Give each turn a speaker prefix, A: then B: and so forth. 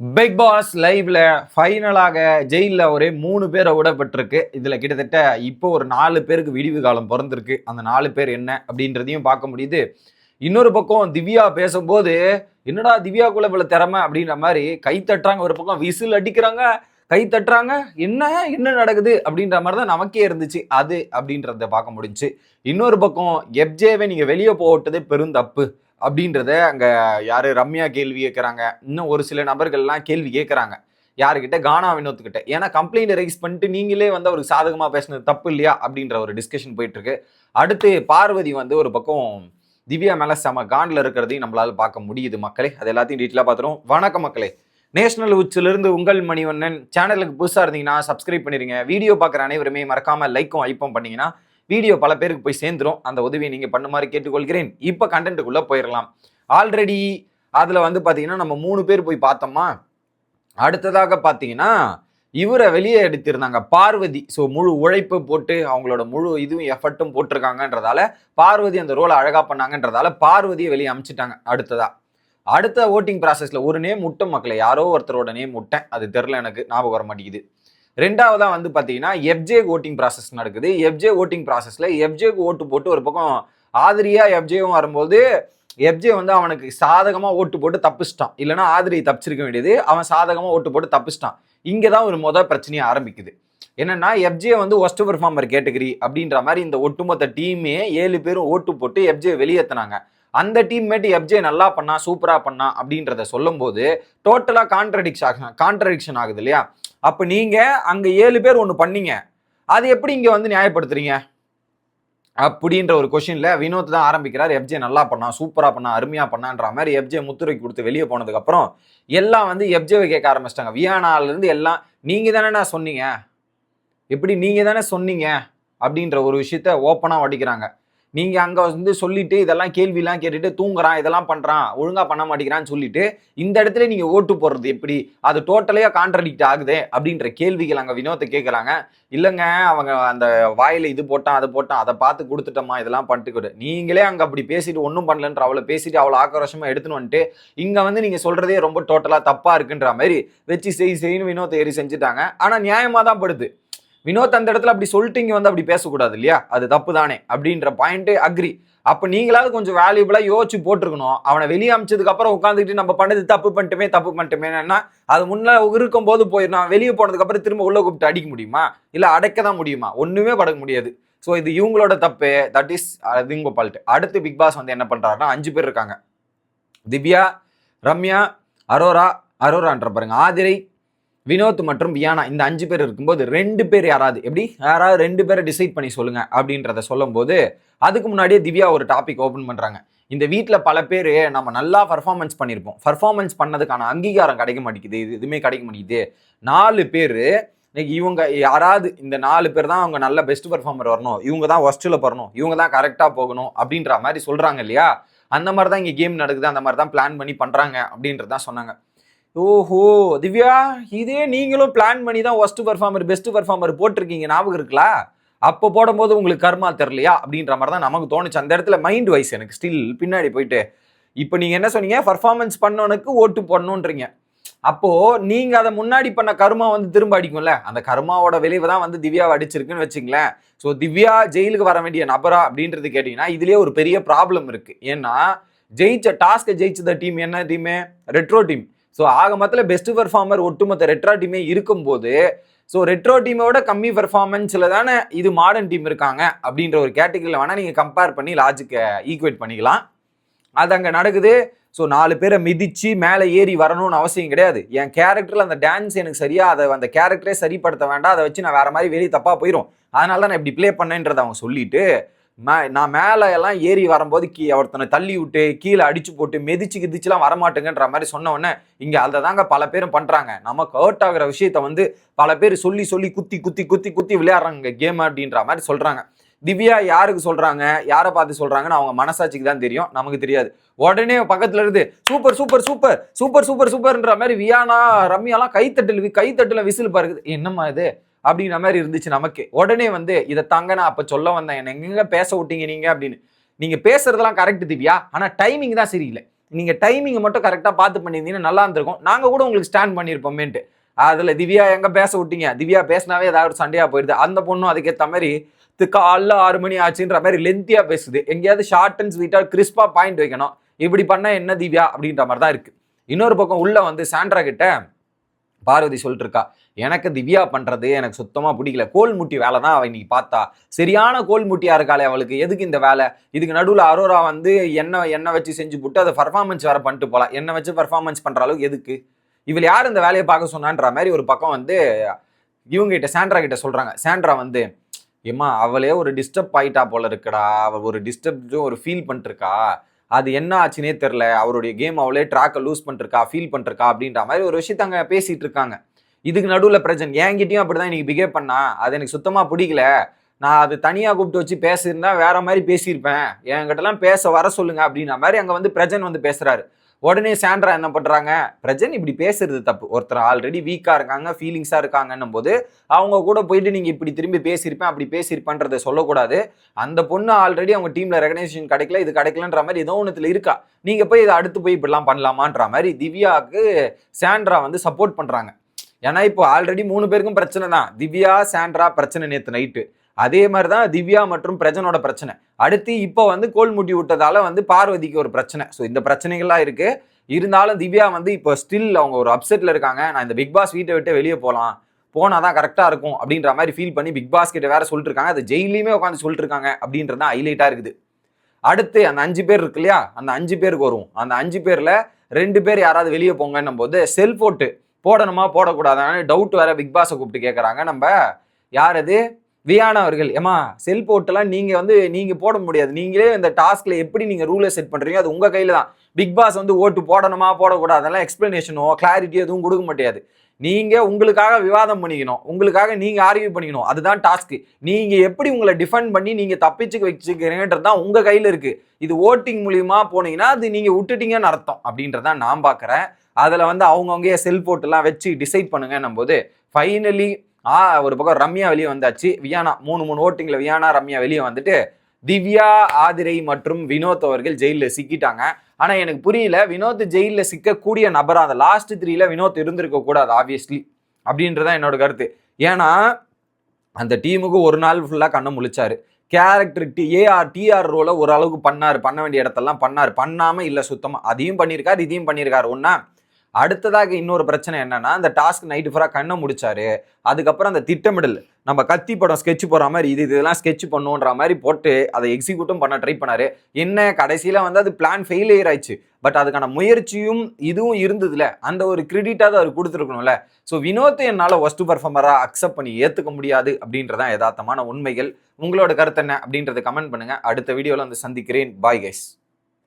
A: Big pass லைவ்ல ஃபைனலாக ஜெயிலில் ஒரே மூணு பேரை விடப்பட்டிருக்கு. இதில் கிட்டத்தட்ட இப்போ ஒரு நாலு பேருக்கு விடிவு காலம் பிறந்திருக்கு. அந்த நாலு பேர் என்ன அப்படின்றதையும் பார்க்க முடியுது. இன்னொரு பக்கம் திவ்யா பேசும்போது என்னடா திவ்யாக்குள்ள இவ்வளோ திறமை? அப்படின்ற மாதிரி கை தட்டுறாங்க. ஒரு பக்கம் விசில் அடிக்கிறாங்க. கை தட்டுறாங்க. என்ன? என்ன நடக்குது? அப்படின்ற மாதிரி தான் நமக்கே இருந்துச்சு. அது அப்படின்றத பார்க்க முடிஞ்சுச்சு. இன்னொரு பக்கம் எப்ஜேவை நீங்கள் வெளியே போட்டதே பெருந்தப்பு அப்படின்றத அங்கே யார் ரம்யா கேள்வி கேட்குறாங்க இன்னும் ஒரு சில நபர்கள்லாம் கேள்வி கேட்குறாங்க யாருக்கிட்ட கானா வினோத்துக்கிட்ட. ஏன்னா கம்ப்ளைண்ட் ரைஸ் பண்ணிட்டு நீங்களே வந்து அவருக்கு சாதகமாக பேசுனது தப்பு இல்லையா? அப்படின்ற ஒரு டிஸ்கஷன் போயிட்டுருக்கு. அடுத்து பார்வதி வந்து ஒரு பக்கம் திவ்யா மேலே செம காண்டில் இருக்கிறதையும் நம்மளால் பார்க்க முடியுது மக்களே. அது எல்லாத்தையும் டீட்டெயிலாக பார்த்துருவோம். வணக்கம் மக்களே. நேஷனல் உச்சிலிருந்து உங்கள் மணிவண்ணன். சேனலுக்கு புதுசாக இருந்தீங்கன்னா சப்ஸ்கிரைப் பண்ணிடுங்க வீடியோ பார்க்குற அனைவருமே மறக்காமல் லைக்கும் ஐப்பும் பண்ணிங்கன்னா வீடியோ பல பேருக்கு போய் சேர்ந்துரும். அந்த உதவியை நீங்கள் பண்ணுமாறு கேட்டுக்கொள்கிறேன். இப்போ கண்டென்ட்டுக்குள்ளே போயிடலாம் ஆல்ரெடி அதில் வந்து பார்த்தீங்கன்னா நம்ம மூணு பேர் போய் பார்த்தோமா? அடுத்ததாக பார்த்தீங்கன்னா இவரை வெளியே எடுத்திருந்தாங்க. பார்வதி. ஸோ முழு உழைப்பு போட்டு அவங்களோட முழு இதுவும் எஃபர்ட்டும் போட்டிருக்காங்கன்றதால பார்வதி அந்த ரோலை அழகாக பண்ணாங்கன்றதால பார்வதியை வெளியே அமைச்சிட்டாங்க அடுத்ததாக அடுத்த ஓட்டிங் ப்ராசஸில் ஒரு நேம் முட்டை மக்களை யாரோ ஒருத்தரோட நேம் முட்டேன் அது தெரில எனக்கு ஞாபகம் வர மாட்டேங்குது. ரெண்டாவதாக வந்து பார்த்தீங்கன்னா எஃப்ஜே ஓட்டிங் ப்ராசஸ் நடக்குது. எஃப்ஜே ஓட்டிங் ப்ராசஸில் எஃப்ஜேக்கு ஓட்டு போட்டு ஒரு பக்கம் ஆதிரியா எஃப்ஜேவும் வரும்போது எஃப்ஜே வந்து அவனுக்கு சாதகமாக ஓட்டு போட்டு தப்பிச்சிட்டான். இல்லைனா ஆதிரி தப்பிச்சிருக்க வேண்டியது. அவன் சாதகமாக ஓட்டு போட்டு தப்பிச்சிட்டான். இங்கே தான் ஒரு மொதல் பிரச்சனையை ஆரம்பிக்குது. என்னன்னா எஃப்ஜே வந்து ஒஸ்ட் பெர்ஃபார்மர் கேட்டகரி அப்படின்ற மாதிரி இந்த ஒட்டுமொத்த டீமே ஏழு பேரும் ஓட்டு போட்டு எஃப்ஜே வெளியேற்றினாங்க அந்த டீம்மேட் எஃப்ஜே நல்லா பண்ணா சூப்பராக பண்ணா அப்படின்றத சொல்லும்போது டோட்டலாக கான்ட்ரடிக்ஷன் ஆகும் கான்ட்ரடிக்ஷன் ஆகுது இல்லையா? அப்ப நீங்க அங்க ஏழு பேர் ஒன்று பண்ணீங்க. அது எப்படி இங்க வந்து நியாயப்படுத்துறீங்க? அப்படின்ற ஒரு கொஷின்ல வினோத் தான் ஆரம்பிக்கிறார். எஃப்ஜே நல்லா பண்ணா சூப்பரா பண்ணா அருமையா பண்ணான்ற மாதிரி எஃப்ஜே முத்துரை கொடுத்து வெளியே போனதுக்கு அப்புறம் எல்லாம் வந்து எஃப்ஜேவை கேட்க ஆரம்பிச்சிட்டாங்க. வியானால இருந்து எல்லாம் நீங்க தானே சொன்னீங்க? எப்படி நீங்க தானே சொன்னீங்க? அப்படின்ற ஒரு விஷயத்த ஓப்பனா வடிக்கிறாங்க. நீங்கள் அங்கே வந்து சொல்லிட்டு இதெல்லாம் கேள்விலாம் கேட்டுட்டு தூங்குறான் இதெல்லாம் பண்ணுறான் ஒழுங்காக பண்ண மாட்டேங்கிறான்னு சொல்லிட்டு இந்த இடத்துல நீங்கள் ஓட்டு போடுறது எப்படி? அது டோட்டலையாக கான்ட்ரடிக்ட் ஆகுது அப்படின்ற கேள்விகள் அங்கே வினோத்தை கேட்குறாங்க இல்லைங்க அவங்க அந்த வாயில இது போட்டான் அதை போட்டான் அதை பார்த்து கொடுத்துட்டோமா இதெல்லாம் பண்ணிட்டு கொடு. நீங்களே அங்கே அப்படி பேசிட்டு ஒன்றும் பண்ணலன்ற அவளை பேசிட்டு அவளை ஆக்கிரோஷமாக எடுத்துன்னு வந்துட்டு இங்கே வந்து நீங்கள் சொல்கிறதே ரொம்ப டோட்டலாக தப்பாக இருக்குன்ற மாதிரி வச்சு செய் செய்யின்னு வினோத்தை ஏறி செஞ்சுட்டாங்க. ஆனால் நியாயமாக தான் படுது. வினோத் அந்த இடத்துல அப்படி சொல்லிட்டு இங்கே வந்து அப்படி பேசக்கூடாது இல்லையா? அது தப்பு தானே அப்படின்ற பாயிண்ட் அக்ரி அப்ப நீங்களாவது கொஞ்சம் வேல்யூபிளா யோசிச்சு போட்டிருக்கணும். அவனை வெளியே அமைச்சதுக்கு அப்புறம் உட்காந்துக்கிட்டு நம்ம பண்ணது தப்பு பண்ணிட்டுமே தப்பு பண்ணிட்டுமேனா அது முன்னே இருக்கும் போது போயிடணும் வெளியே போனதுக்கு அப்புறம் திரும்ப உள்ள கூப்பிட்டு அடிக்க முடியுமா? இல்ல அடைக்க தான் முடியுமா? ஒண்ணுமே படக்க முடியாது. ஸோ இது இவங்களோட தப்பு. தட் இஸ் அது இவங்க பால்ட்டு அடுத்து பிக் பாஸ் வந்து என்ன பண்றாருன்னா அஞ்சு பேர் இருக்காங்க. திவ்யா ரம்யா அரோரா அரோரான்ற பாருங்க. ஆதிரை வினோத் மற்றும் வியானா இந்த அஞ்சு பேர் இருக்கும்போது ரெண்டு பேர் யாராவது எப்படி? யாராவது ரெண்டு பேரை டிசைட் பண்ணி சொல்லுங்க அப்படின்றத சொல்லும்போது அதுக்கு முன்னாடியே திவ்யா ஒரு டாபிக் ஓப்பன் பண்றாங்க. இந்த வீட்டில் பல பேர் நம்ம நல்லா பர்ஃபார்மன்ஸ் பண்ணியிருப்போம் பர்ஃபார்மன்ஸ் பண்ணதுக்கான அங்கீகாரம் கிடைக்க மாட்டேங்குது இது எதுவுமே கிடைக்க மாட்டேங்குது. நாலு பேர் இன்னைக்கு இவங்க யாராவது இந்த நாலு பேர் தான் அவங்க நல்ல பெஸ்ட் பர்ஃபார்மர் வரணும் இவங்க தான் ஒஸ்ட்டில் போகணும் இவங்க தான் கரெக்டாக போகணும் அப்படின்ற மாதிரி சொல்கிறாங்க இல்லையா? அந்த மாதிரி தான் இங்கே கேம் நடக்குது அந்த மாதிரி தான் பிளான் பண்ணி பண்ணுறாங்க அப்படின்றது தான் சொன்னாங்க. ஓஹோ திவ்யா இதே நீங்களும் பிளான் பண்ணி தான் ஒஸ்ட் பர்ஃபார்மர் பெஸ்ட் பர்ஃபார்மர் போட்டிருக்கீங்க ஞாபகம் இருக்குங்களா அப்போ போடும்போது உங்களுக்கு கர்மா தெரிலையா அப்படின்ற மாதிரி தான் நமக்கு தோணுச்சு. அந்த இடத்துல மைண்ட் வைஸ் எனக்கு ஸ்டில் பின்னாடி போயிட்டு இப்போ நீங்கள் என்ன சொன்னீங்க? பர்ஃபார்மன்ஸ் பண்ணவனுக்கு ஓட்டு போடணுன்றீங்க. அப்போது நீங்கள் அதை முன்னாடி பண்ண கருமா வந்து திரும்ப அடிக்கும்ல? அந்த கருமாவோட விளைவு தான் வந்து திவ்யாவை அடிச்சிருக்குன்னு வச்சுங்களேன் ஸோ திவ்யா ஜெயிலுக்கு வர வேண்டிய நபரா அப்படின்றது கேட்டிங்கன்னா இதுலேயே ஒரு பெரிய ப்ராப்ளம் இருக்குது ஏன்னா ஜெயிச்ச டாஸ்க்கை ஜெயிச்சத டீம் என்ன டீமு ரெட்ரோ டீம் ஸோ ஆக மொத்தத்தில் பெஸ்ட் பெர்ஃபார்மர் ஒட்டுமொத்த ரெட்ரா டீமே இருக்கும்போது ஸோ ரெட்ரோ டீமோட கம்மி பெர்ஃபார்மன்ஸில் தானே இது மாடர்ன் டீம் இருக்காங்க அப்படின்ற ஒரு கேட்டகரியில் வேணால் நீங்கள் கம்பேர் பண்ணி லாஜிக்கை ஈக்குவேட் பண்ணிக்கலாம். அது அங்கே நடக்குது. ஸோ நாலு பேரை மிதிச்சு மேலே ஏறி வரணும்னு அவசியம் கிடையாது. என் கேரக்டரில் அந்த டான்ஸ் எனக்கு சரியாக அதை அந்த கேரக்டரே சரிப்படுத்த வேண்டாம். அதை வச்சு நான் வேறு மாதிரி வெளியே தப்பாக போயிடும் அதனால தான் நான் இப்படி ப்ளே பண்ணேன்றதை அவங்க சொல்லிவிட்டு மே நான் மேலே எல்லாம் ஏறி வரும்போது கீ ஒருத்தனை தள்ளி விட்டு கீழே அடிச்சு போட்டு மெதிச்சு கிதிச்சுலாம் வரமாட்டேங்கன்ற மாதிரி சொன்ன உடனே இங்கே அதை தாங்க பல பேரும் பண்ணுறாங்க நமக்கு ஹர்ட் ஆகிற விஷயத்த வந்து பல பேர் சொல்லி சொல்லி குத்தி குத்தி குத்தி குத்தி விளையாடுறாங்க. கேம் அப்படின்ற மாதிரி சொல்கிறாங்க திவ்யா யாருக்கு சொல்கிறாங்க யாரை பார்த்து சொல்கிறாங்கன்னு அவங்க மனசாட்சிக்கு தான் தெரியும். நமக்கு தெரியாது. உடனே பக்கத்துல இருந்து super super super super super சூப்பர்ன்ற மாதிரி வியானா ரம்யாலாம் கைத்தட்டில் வி- விசில் பாருக்குது என்னம்மா இது? அப்படிங்கிற மாதிரி இருந்துச்சு நமக்கு. உடனே வந்து இதை தாங்க நான் அப்போ சொல்ல வந்தேன். என்ன எங்க பேச விட்டீங்க நீங்கள் அப்படின்னு. நீங்கள் பேசுறதெல்லாம் கரெக்ட் திவ்யா ஆனால் டைமிங் தான் சரியில்லை. நீங்கள் டைமிங்கை மட்டும் கரெக்டாக பார்த்து பண்ணியிருந்தீங்கன்னா நல்லா இருந்திருக்கும். நாங்கள் கூட உங்களுக்கு ஸ்டாண்ட் பண்ணியிருப்போமேன்ட்டு. அதில் திவ்யா எங்கே பேச விட்டீங்க? திவ்யா பேசினாவே ஏதாவது ஒரு சண்டையாக போயிடுது. அந்த பொண்ணும் அதுக்கேற்ற மாதிரி தி- காலைல ஆறு மணி ஆச்சுன்ற மாதிரி லென்த்தியாக பேசுது. எங்கேயாவது ஷார்ட் அண்ட் ஸ்வீட்டாக கிறிஸ்பாக பாயிண்ட் வைக்கணும். இப்படி பண்ணால் என்ன திவ்யா? அப்படின்ற மாதிரி தான் இருக்குது இன்னொரு பக்கம் உள்ளே வந்து சாண்ட்ரா கிட்ட பார்வதி சொல்லிட்டு இருக்கா. எனக்கு திவ்யா பண்றது எனக்கு சுத்தமா பிடிக்கல. கோல் முட்டி வேலை தான் அவ இன்னைக்கு பார்த்தா. சரியான கோல் முட்டியா இருக்காளே அவளுக்கு? எதுக்கு இந்த வேலை? இதுக்கு நடுவில் அரோரா வந்து என்ன எண்ணெய் வச்சு செஞ்சு போட்டு அதை பர்ஃபார்மன்ஸ் வேற பண்ணிட்டு போகலாம் என்ன வச்சு பர்ஃபார்மன்ஸ் பண்ற அளவுக்கு எதுக்கு? இவள் யார் இந்த வேலையை பார்க்க சொன்னான்ற மாதிரி ஒரு பக்கம் வந்து இவங்க கிட்ட சாண்ட்ரா கிட்ட சொல்றாங்க. சாண்ட்ரா வந்து ஏம்மா அவளே ஒரு டிஸ்டர்ப் ஆயிட்டா போல இருக்குடா. அவள் ஒரு டிஸ்டர்ப்ஸும் ஒரு ஃபீல் பண்ணிருக்கா. அது என்ன ஆச்சுனே தெரில அவருடைய கேம் அவளே ட்ராக்கை லூஸ் பண்ணிருக்கா ஃபீல் பண்ணிருக்கா அப்படின்ற மாதிரி ஒரு விஷயத்த அங்கே பேசிகிட்டு இருக்காங்க. இதுக்கு நடுவில் பிரச்சனை. என்கிட்டயும் அப்படிதான் இன்னைக்கு பிஹேவ் பண்ணா. அது எனக்கு சுத்தமாக பிடிக்கல. நான் அது தனியாக கூப்பிட்டு வச்சு பேசியிருந்தா வேற மாதிரி பேசியிருப்பேன். என்கிட்டலாம் பேச வர சொல்லுங்க அப்படின்ற மாதிரி அங்கே வந்து பிரஜன் வந்து பேசுறாரு. உடனே சாண்ட்ரா என்ன பண்ணுறாங்க பிரஜன் இப்படி பேசுறது தப்பு. ஒருத்தர் ஆல்ரெடி வீக்காக இருக்காங்க ஃபீலிங்ஸாக இருக்காங்கன்னும் போது அவங்க கூட போயிட்டு நீங்கள் இப்படி திரும்பி பேசியிருப்பேன் அப்படி பேசியிருப்பேன்றதை சொல்லக்கூடாது. அந்த பொண்ணு ஆல்ரெடி அவங்க டீமில் ரெகனைசேஷன் கிடைக்கல இது கிடைக்கலன்ற மாதிரி ஏதோ ஒன்றுத்தில் இருக்கா. நீங்கள் போய் இதை அடுத்து போய் இப்படிலாம் பண்ணலாமான்ற மாதிரி திவ்யாவுக்கு சாண்ட்ரா வந்து சப்போர்ட் பண்ணுறாங்க ஏன்னா இப்போ ஆல்ரெடி மூணு பேருக்கும் பிரச்சனை தான். திவ்யா சாண்ட்ரா பிரச்சனை நேற்று நைட்டு அதே மாதிரி தான் திவ்யா மற்றும் பிரஜனோட பிரச்சனை. அடுத்து இப்போ வந்து கோல் முட்டி விட்டதால வந்து பார்வதிக்கு ஒரு பிரச்சனை. ஸோ இந்த பிரச்சனைகள்லாம் இருக்குது இருந்தாலும் திவ்யா வந்து இப்போ ஸ்டில் அவங்க ஒரு அப்செட்டில் இருக்காங்க. நான் இந்த பிக் பாஸ் வீட்டை விட்டு வெளியே போகலாம் போனால் தான் கரெக்டாக இருக்கும் அப்படின்ற மாதிரி ஃபீல் பண்ணி பிக் பாஸ் கிட்ட வேற சொல்லிட்டு இருக்காங்க அது ஜெயிலையுமே உட்காந்து சொல்லிட்டு இருக்காங்க அப்படின்றது தான் ஹைலைட்டாக இருக்குது. அடுத்து அந்த அஞ்சு பேர் இருக்கு இல்லையா? அந்த அஞ்சு பேருக்கு வரும். அந்த அஞ்சு பேரில் ரெண்டு பேர் யாராவது வெளியே போங்கன்னும் போது செல் போட்டு போடணுமா? போடக்கூடாதான்னு டவுட் வேற பிக் பாஸை கூப்பிட்டு கேட்குறாங்க நம்ம யார் அது? வியானா அவர்கள். ஏமா செல் போட்டெல்லாம் நீங்கள் வந்து நீங்கள் போட முடியாது. நீங்களே இந்த டாஸ்கில் எப்படி நீங்கள் ரூலை செட் பண்ணுறீங்க அது உங்கள் கையில் தான். பிக் பாஸ் வந்து ஓட்டு போடணுமா? போடக்கூடாது. அதெல்லாம் எக்ஸ்பிளனேஷனோ கிளாரிட்டி எதுவும் கொடுக்க முடியாது நீங்கள் உங்களுக்காக விவாதம் பண்ணிக்கணும். உங்களுக்காக நீங்கள் ஆர்கியூ பண்ணிக்கணும். அதுதான் டாஸ்க்கு நீங்கள் எப்படி உங்களை டிஃபெண்ட் பண்ணி நீங்கள் தப்பிச்சு வச்சுக்கிறீங்கன்றது தான் உங்கள் கையில் இருக்குது இது ஓட்டிங் மூலியமாக போனீங்கன்னா அது நீங்கள் விட்டுட்டீங்கன்னு அர்த்தம். அப்படின்றதான் நான் பார்க்குறேன். அதில் வந்து அவங்கவுங்க செல் போட்டுலாம் வச்சு டிசைட் பண்ணுங்கன்னும் போது ஃபைனலி ஆ ஒரு பக்கம் ரம்யா வெளியே வந்தாச்சு. வியானா மூணு மூணு ஓட்டிங்கில் வியானா ரம்யா வெளியே வந்துட்டு திவ்யா ஆதிரை மற்றும் வினோத் அவர்கள் ஜெயிலில் சிக்கிட்டாங்க. ஆனால் எனக்கு புரியல வினோத் ஜெயிலில் சிக்கக்கூடிய நபராக அந்த லாஸ்ட் த்ரீல வினோத் இருந்திருக்க கூடாது ஆப்வியஸ்லி அப்படின்றதான் என்னோட கருத்து. ஏன்னா அந்த டீமுக்கு ஒரு நாள் ஃபுல்லாக கண்ணை முழிச்சாரு. கேரக்டர் டி ஏஆர் டிஆர் ரோல ஓரளவுக்கு பண்ணார் பண்ண வேண்டிய இடத்தெல்லாம் பண்ணார். பண்ணாமல் இல்லை சுத்தமாக அதையும் பண்ணியிருக்காரு இதையும் பண்ணியிருக்காரு. ஒன்றா அடுத்ததாக இன்னொரு பிரச்சனை என்னன்னா அந்த டாஸ்க் நைட்டு ஃபுல்லாக கண்ணை முடிச்சாரு. அதுக்கப்புறம் அந்த திட்டமிடல் நம்ம கத்தி படம் ஸ்கெட்ச் போடுற மாதிரி இது இதெல்லாம் ஸ்கெட்ச் பண்ணுன்ற மாதிரி போட்டு அதை எக்ஸிக்யூட்டும் பண்ண ட்ரை பண்ணாரு. என்ன கடைசியில் வந்து அது பிளான் ஃபெயிலியர் ஆயிடுச்சு. பட் அதுக்கான முயற்சியும் இதுவும் இருந்ததுல. அந்த ஒரு கிரெடிட்டாவது அவர் கொடுத்துருக்கணும்ல. ஸோ வினோத்தை என்னால் ஒஸ்ட் பர்ஃபார்மராக அக்செப்ட் பண்ணி ஏற்றுக்க முடியாது அப்படின்றதான் யதார்த்தமான உண்மைகள். உங்களோட கருத்து என்ன அப்படின்றத கமெண்ட் பண்ணுங்கள் அடுத்த வீடியோவில் வந்து சந்திக்கிறேன். Bye guys